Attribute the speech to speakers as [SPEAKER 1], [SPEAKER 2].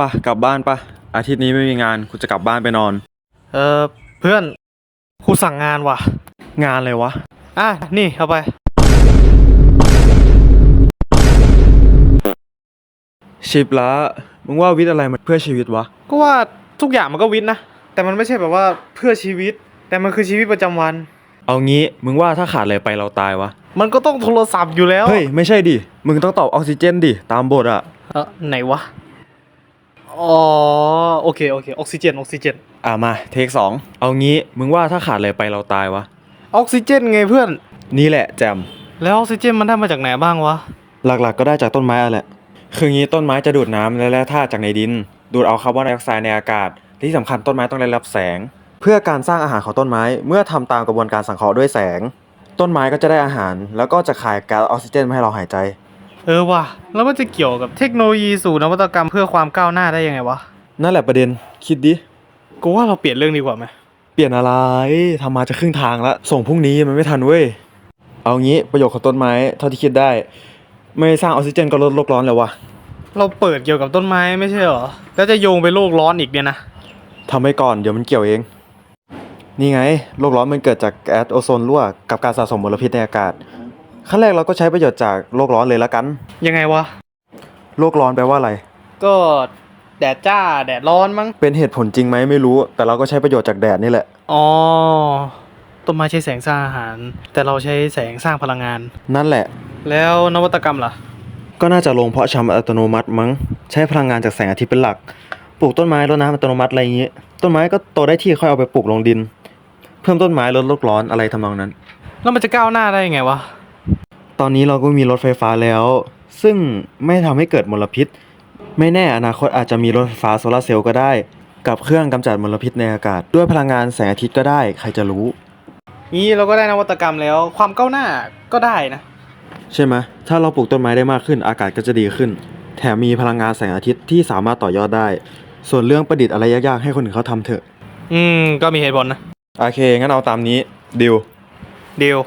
[SPEAKER 1] ปะกลับบ้านปะอาทิตย์นี้ไม่มีงานกูจะกลับบ้านไปนอน
[SPEAKER 2] เออเพื่อนครูสั่งงานว่ะ
[SPEAKER 1] งานเลยวะ
[SPEAKER 2] อะ นี่เอาไป
[SPEAKER 1] ชิปละมึงว่าวิทย์อะไรมันเพื่อชีวิตวะ
[SPEAKER 2] ก็ว่าทุกอย่างมันก็วิทย์นะ แต่มันไม่ใช่แบบว่าเพื่อชีวิต แต่มันคือชีวิตประจำวัน
[SPEAKER 1] เอางี้มึงว่าถ้าขาดอะไรไปเราตายวะ
[SPEAKER 2] มันก็ต้องโทรศัพท์อยู่แล้ว
[SPEAKER 1] เฮ้ย ไม่ใช่ดิ มึงต้องตอบออกซิเจนดิ ตามบทอะ
[SPEAKER 2] เออไหนวะ อ๋อโอเคโอเคออกซิเจนออกซิเจน
[SPEAKER 1] อะมาเทคสองเอางี้มึงว่าถ้าขาดอะไรไปเราตายวะ
[SPEAKER 2] ออกซิเจนไงเพื่อน
[SPEAKER 1] นี่แหละแจม
[SPEAKER 2] แล้วออกซิเจนมันได้มาจากไหนบ้างวะ
[SPEAKER 1] หลักๆ ก็ได้จากต้นไม้อะแหละ คืองี้ต้นไม้จะดูดน้ำและแร่ธาตุจากในดิน ดูดเอาคาร์บอนไดออกไซด์ในอากาศและที่สำคัญต้นไม้ต้องได้รับแสง เพื่อการสร้างอาหารของต้นไม้เมื่อทำตามกระบวนการสังเคราะห์ด้วยแสง ต้นไม้ก็จะได้อาหาร แล้วก็จะขายก๊าซออกซิเจนมาให้เราหายใจ
[SPEAKER 2] เออว่ะ แล้วมันจะเกี่ยวกับเทคโนโลยีสู่นวัตกรรมเพื่อความก้าวหน้าได้ยังไงวะ
[SPEAKER 1] นั่นแหละประเด็น คิดดิ
[SPEAKER 2] กูว่าเราเปลี่ยนเรื่องดีกว่าไหม
[SPEAKER 1] เปลี่ยนอะไรทำมาจะครึ่งทางแล้วส่งพรุ่งนี้มันไม่ทันเว้ย เอางี้ประโยชน์ของต้นไม้เท่าที่คิดได้ ไม่สร้างออกซิเจนก็ลดโลกร้อนแล้ววะ
[SPEAKER 2] เราเปิดเกี่ยวกับต้นไม้ไม่ใช่เหรอ แล้วจะโยงไปโลกร้อนอีกเนี่ยนะ
[SPEAKER 1] ทำไว้ก่อนเดี๋ยวมันเกี่ยวเอง นี่ไงโลกร้อนมันเกิดจากแก๊สโอโซนรั่วกับการสะสมมลพิษในอากาศ ขั้นแรกเราก็ใช้ประโยชน์จากโลกร้อนเลยละกัน
[SPEAKER 2] ยังไงวะ
[SPEAKER 1] โลกร้อนแปลว่าอะไร
[SPEAKER 2] ก็แดดจ้าแดดร้อนมั้ง
[SPEAKER 1] เป็นเหตุผลจริงไหมไม่รู้ แต่เราก็ใช้ประโยชน์จากแดดนี่แหละ
[SPEAKER 2] อ๋อ ต้นไม้ใช้แสงสร้างอาหาร แต่เราใช้แสงสร้างพลังงาน
[SPEAKER 1] นั่นแหละ
[SPEAKER 2] แล้วนวัตกรรมล่ะ
[SPEAKER 1] ก็น่าจะลงเพาะชำอัตโนมัติมั้ง ใช้พลังงานจากแสงอาทิตย์เป็นหลัก ปลูกต้นไม้รดน้ำอัตโนมัติอะไรอย่างงี้ต้นไม้ก็โตได้ที่ค่อยเอาไปปลูกลงดิน เพิ่มต้นไม้ลดโลกร้อนอะไรทำนองนั้น
[SPEAKER 2] แล้วมันจะก้าวหน้าได้ยังไงวะ
[SPEAKER 1] ตอนนี้เราก็มีรถไฟฟ้าแล้ว ซึ่งไม่ทำให้เกิดมลพิษ ไม่แน่อนาคตอาจจะมีรถไฟฟ้าโซลาร์เซลล์ก็ได้ กับเครื่องกำจัดมลพิษในอากาศ ด้วยพลังงานแสงอาทิตย์ก็ได้ ใครจะรู้
[SPEAKER 2] นี้เราก็ได้นวัตกรรมแล้ว ความก้าวหน้าก็ได้นะ
[SPEAKER 1] ใช่ไหมถ้าเราปลูกต้นไม้ได้มากขึ้นอากาศก็จะดีขึ้น แถมมีพลังงานแสงอาทิตย์ที่สามารถต่อยอดได้ ส่วนเรื่องประดิษฐ์อะไรยากๆให้คนอื่นเขาทำเถอะ
[SPEAKER 2] อืมก็มีเหตุผลนะ
[SPEAKER 1] โอเคงั้นเอาตามนี้ดิว
[SPEAKER 2] เดียว